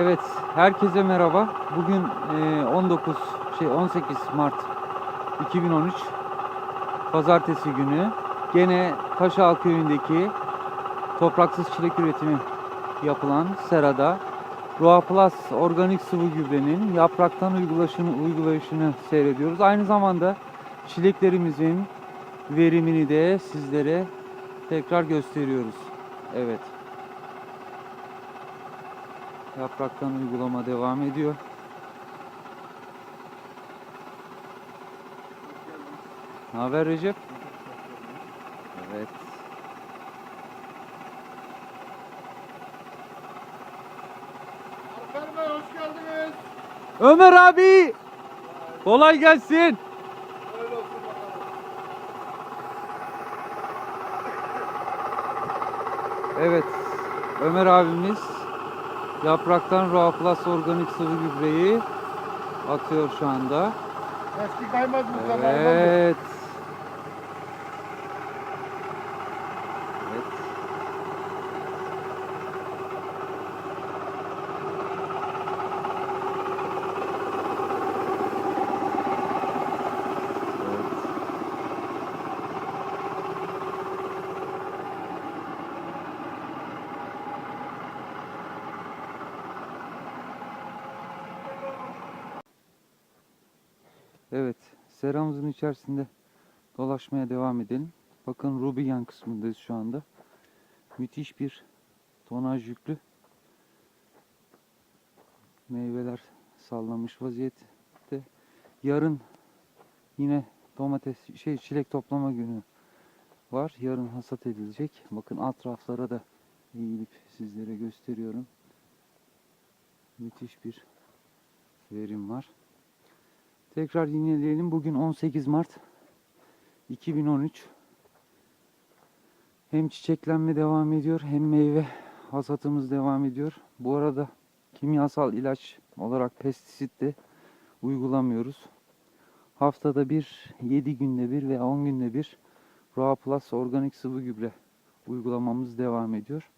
Evet, herkese merhaba. Bugün e, 19 şey 18 Mart 2013 Pazartesi günü. Gene Taşağal köyündeki topraksız çilek üretimi yapılan serada Roa Plus organik sıvı gübrenin yapraktan uygulaşını, uygulayışını seyrediyoruz. Aynı zamanda çileklerimizin verimini de sizlere tekrar gösteriyoruz. Evet. Yapraktan uygulama devam ediyor. Ne haber Recep? Evet. Alper Bey hoş geldiniz. Ömer abi! Kolay gelsin. Öyle olsun bakalım. Evet. Ömer abimiz yapraktan Roa Plus organik sıvı gübreyi atıyor şu anda. Eski kaymaz. Evet. Evet. Evet, seramızın içerisinde dolaşmaya devam edelim. Bakın Rubigen kısmındayız şu anda. Müthiş bir tonaj yüklü meyveler sallamış vaziyette. Yarın yine domates şey çilek toplama günü var. Yarın hasat edilecek. Bakın alt raflara da eğilip sizlere gösteriyorum. Müthiş bir verim var. Tekrar yineleyelim. Bugün 18 Mart 2013. Hem çiçeklenme devam ediyor hem meyve hasatımız devam ediyor. Bu arada kimyasal ilaç olarak pestisit de uygulamıyoruz. Haftada bir, 7 günde bir veya 10 günde bir Roa Plus organik sıvı gübre uygulamamız devam ediyor.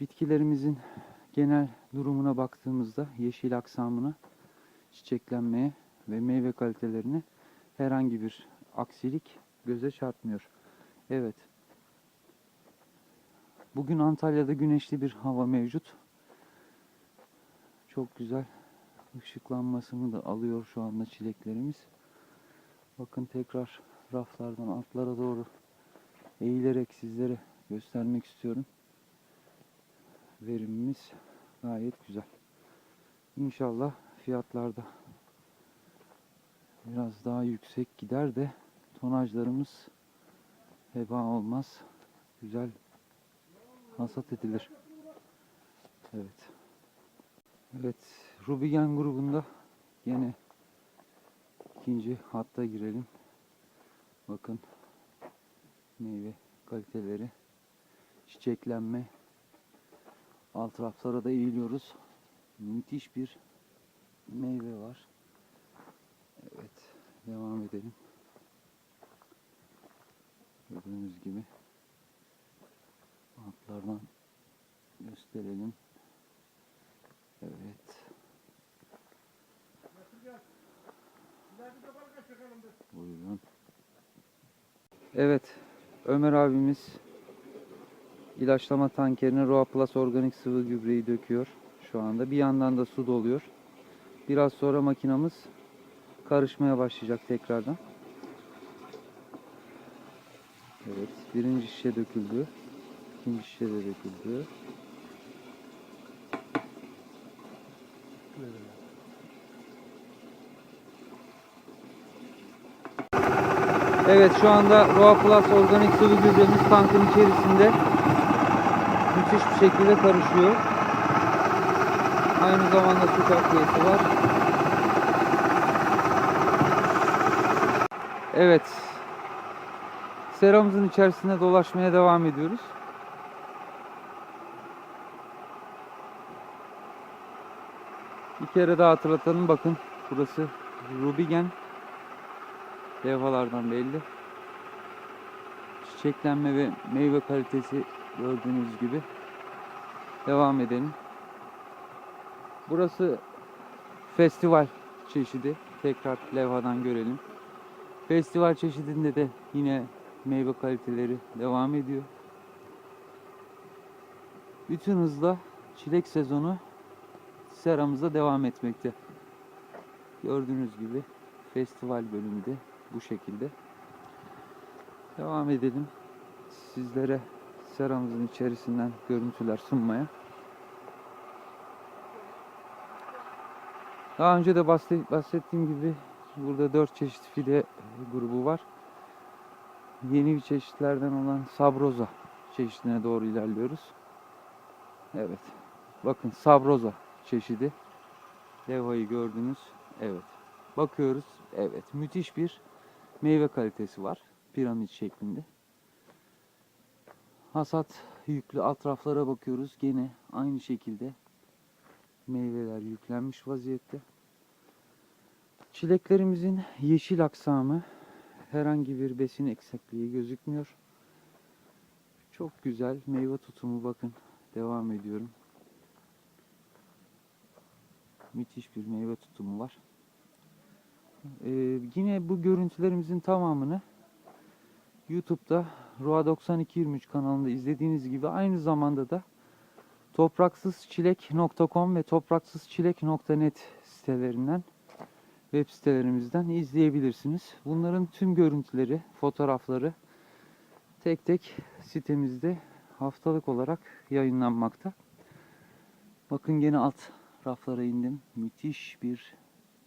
Bitkilerimizin genel durumuna baktığımızda yeşil aksamına çiçeklenmeye ve meyve kalitelerine herhangi bir aksilik göze çarpmıyor. Evet. Bugün Antalya'da güneşli bir hava mevcut. Çok güzel ışıklanmasını da alıyor şu anda çileklerimiz. Bakın tekrar raflardan altlara doğru eğilerek sizlere göstermek istiyorum. Verimimiz gayet güzel. İnşallah fiyatlarda biraz daha yüksek gider de tonajlarımız heba olmaz. Güzel hasat edilir. Evet. Evet. Rubigen grubunda yine ikinci hatta girelim. Bakın meyve kaliteleri çiçeklenme alt raflara da eğiliyoruz. Müthiş bir meyve var. Devam edelim. Gördüğünüz gibi altlardan gösterelim. Evet. Buyurun. Evet, Ömer abimiz ilaçlama tankerine Roa Plus organik sıvı gübreyi döküyor şu anda. Bir yandan da su doluyor. Biraz sonra makinamız karışmaya başlayacak tekrardan. Evet, birinci şişe döküldü. İkinci şişe de döküldü. Evet şu anda Roa Plus organik sıvı gübremiz tankın içerisinde müthiş bir şekilde karışıyor. Aynı zamanda su takviyesi var. Evet. Seramızın içerisinde dolaşmaya devam ediyoruz. Bir kere daha hatırlatalım. Bakın burası Rubigen. Levhalardan belli. Çiçeklenme ve meyve kalitesi gördüğünüz gibi. Devam edelim. Burası festival çeşidi. Tekrar levhadan görelim. Festival çeşidinde de yine meyve kaliteleri devam ediyor. Bütün hızla çilek sezonu seramızda devam etmekte. Gördüğünüz gibi festival bölümü de bu şekilde. Devam edelim. Sizlere seramızın içerisinden görüntüler sunmaya. Daha önce de bahse- bahsettiğim gibi burada 4 çeşit fide grubu var. Yeni bir çeşitlerden olan Sabroza çeşidine doğru ilerliyoruz. Evet. Bakın Sabroza çeşidi. Levhayı gördünüz. Evet. Bakıyoruz. Evet. Müthiş bir meyve kalitesi var. Piramit şeklinde. Hasat yüklü alt raflara bakıyoruz. Gene aynı şekilde meyveler yüklenmiş vaziyette. Çileklerimizin yeşil aksamı herhangi bir besin eksikliği gözükmüyor. Çok güzel meyve tutumu bakın devam ediyorum. Müthiş bir meyve tutumu var. Ee, yine bu görüntülerimizin tamamını YouTube'da Roa 9223 kanalında izlediğiniz gibi aynı zamanda da topraksızçilek.com ve topraksızçilek.net sitelerinden web sitelerimizden izleyebilirsiniz. Bunların tüm görüntüleri, fotoğrafları tek tek sitemizde haftalık olarak yayınlanmakta. Bakın gene alt raflara indim. Müthiş bir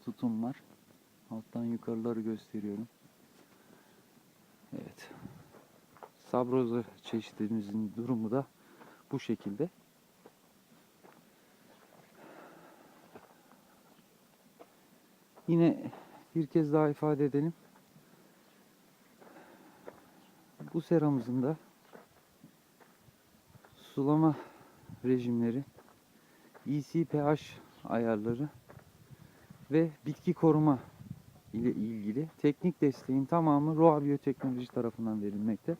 tutum var. Alttan yukarıları gösteriyorum. Evet. Sabroza çeşidimizin durumu da bu şekilde. Yine bir kez daha ifade edelim. Bu seramızın da sulama rejimleri, ECPH ayarları ve bitki koruma ile ilgili teknik desteğin tamamı Roa Biyoteknoloji tarafından verilmekte.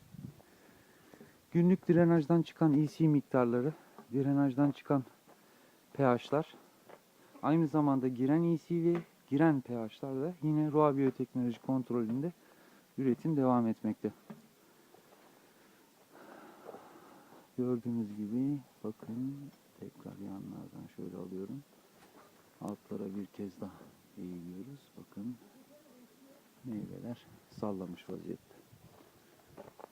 Günlük drenajdan çıkan EC miktarları, drenajdan çıkan pH'lar, aynı zamanda giren EC ve giren pH'lar da yine Roa Biyoteknoloji kontrolünde üretim devam etmekte. Gördüğünüz gibi bakın tekrar yanlardan şöyle alıyorum. Altlara bir kez daha eğiliyoruz. Bakın meyveler sallamış vaziyette.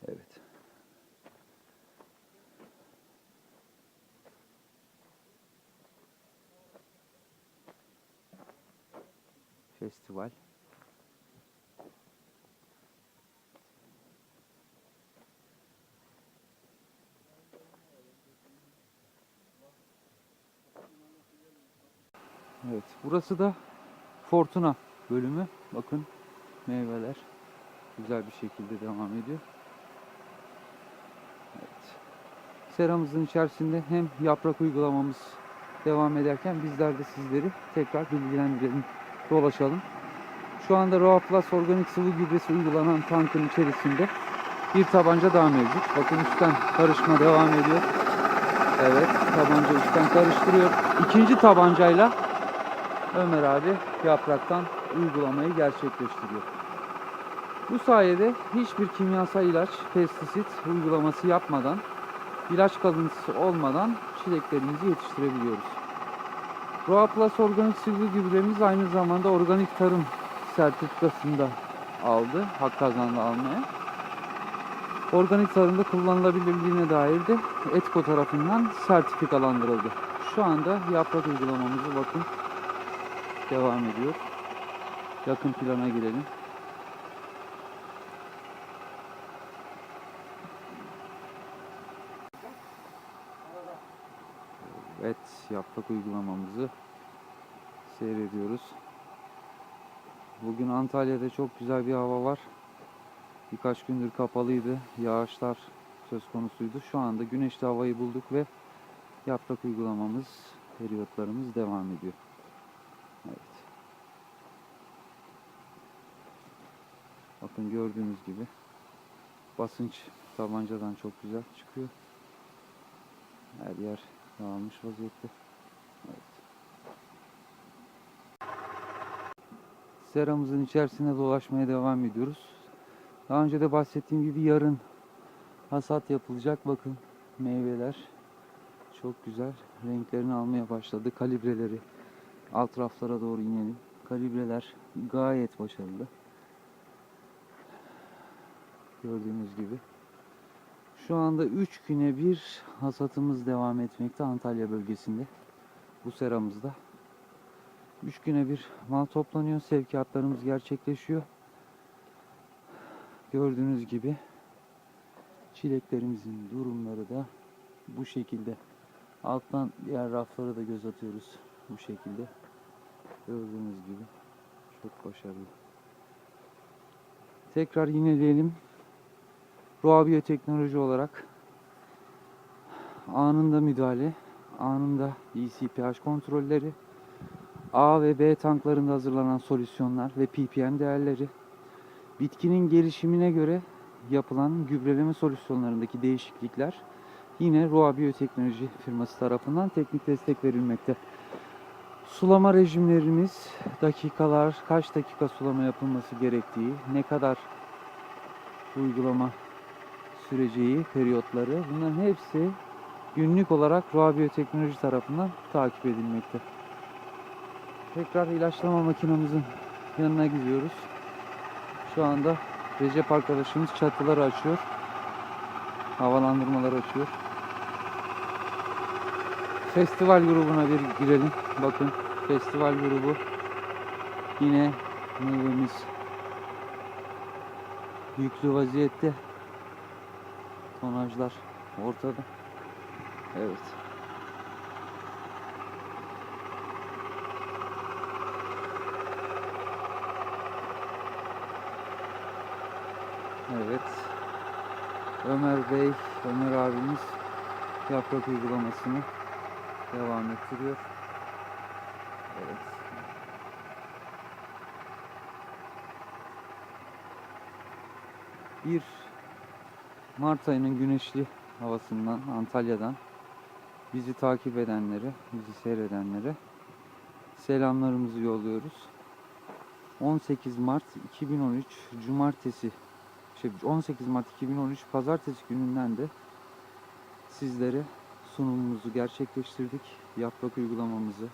Evet. Festival. Evet, burası da Fortuna bölümü. Bakın meyveler güzel bir şekilde devam ediyor. Evet. Seramızın içerisinde hem yaprak uygulamamız devam ederken bizler de sizleri tekrar bilgilendirelim, dolaşalım. Şu anda Roa Plus organik sıvı gübresi uygulanan tankın içerisinde bir tabanca daha mevcut. Bakın üstten karışma devam ediyor. Evet, tabanca üstten karıştırıyor. İkinci tabancayla Ömer abi yapraktan uygulamayı gerçekleştiriyor. Bu sayede hiçbir kimyasal ilaç, pestisit uygulaması yapmadan, ilaç kalıntısı olmadan çileklerimizi yetiştirebiliyoruz. Roa Plus organik sıvı gübremiz aynı zamanda organik tarım sertifikasında aldı, hak kazandı almaya. Organik tarımda kullanılabilirliğine dair de ETKO tarafından sertifikalandırıldı. Şu anda yaprak uygulamamızı bakın devam ediyor. Yakın plana girelim. Evet, yaprak uygulamamızı seyrediyoruz. Bugün Antalya'da çok güzel bir hava var. Birkaç gündür kapalıydı. Yağışlar söz konusuydu. Şu anda güneşli havayı bulduk ve yaprak uygulamamız, periyotlarımız devam ediyor. Evet. Bakın gördüğünüz gibi basınç tabancadan çok güzel çıkıyor. Her yer dağılmış vaziyette. Seramızın içerisinde dolaşmaya devam ediyoruz. Daha önce de bahsettiğim gibi yarın hasat yapılacak. Bakın meyveler çok güzel. Renklerini almaya başladı. Kalibreleri alt raflara doğru inelim. Kalibreler gayet başarılı. Gördüğünüz gibi. Şu anda 3 güne bir hasatımız devam etmekte Antalya bölgesinde. Bu seramızda. 3 güne bir mal toplanıyor. Sevkiyatlarımız gerçekleşiyor. Gördüğünüz gibi çileklerimizin durumları da bu şekilde. Alttan diğer raflara da göz atıyoruz bu şekilde. Gördüğünüz gibi çok başarılı. Tekrar yineleyelim. Roğa biyoteknoloji olarak anında müdahale, anında ECPH kontrolleri, A ve B tanklarında hazırlanan solüsyonlar ve ppm değerleri, bitkinin gelişimine göre yapılan gübreleme solüsyonlarındaki değişiklikler yine Roğa Biyoteknoloji firması tarafından teknik destek verilmekte. Sulama rejimlerimiz, dakikalar, kaç dakika sulama yapılması gerektiği, ne kadar uygulama süreceği, periyotları bunların hepsi günlük olarak Roğa Biyoteknoloji tarafından takip edilmekte. Tekrar ilaçlama makinamızın yanına gidiyoruz. Şu anda Recep arkadaşımız çatıları açıyor. Havalandırmaları açıyor. Festival grubuna bir girelim. Bakın festival grubu yine meyvemiz yüklü vaziyette. Tonajlar ortada. Evet. Evet. Ömer Bey, Ömer abimiz yaprak uygulamasını devam ettiriyor. Evet. Bir Mart ayının güneşli havasından, Antalya'dan bizi takip edenlere, bizi seyredenlere selamlarımızı yolluyoruz. 18 Mart 2013 Cumartesi şey 18 Mart 2013 Pazartesi gününden de sizlere sunumumuzu gerçekleştirdik. Yaprak uygulamamızı,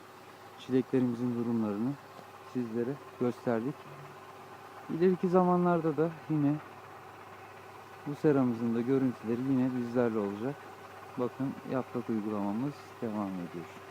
çileklerimizin durumlarını sizlere gösterdik. İleriki zamanlarda da yine bu seramızın da görüntüleri yine bizlerle olacak. Bakın yaprak uygulamamız devam ediyor.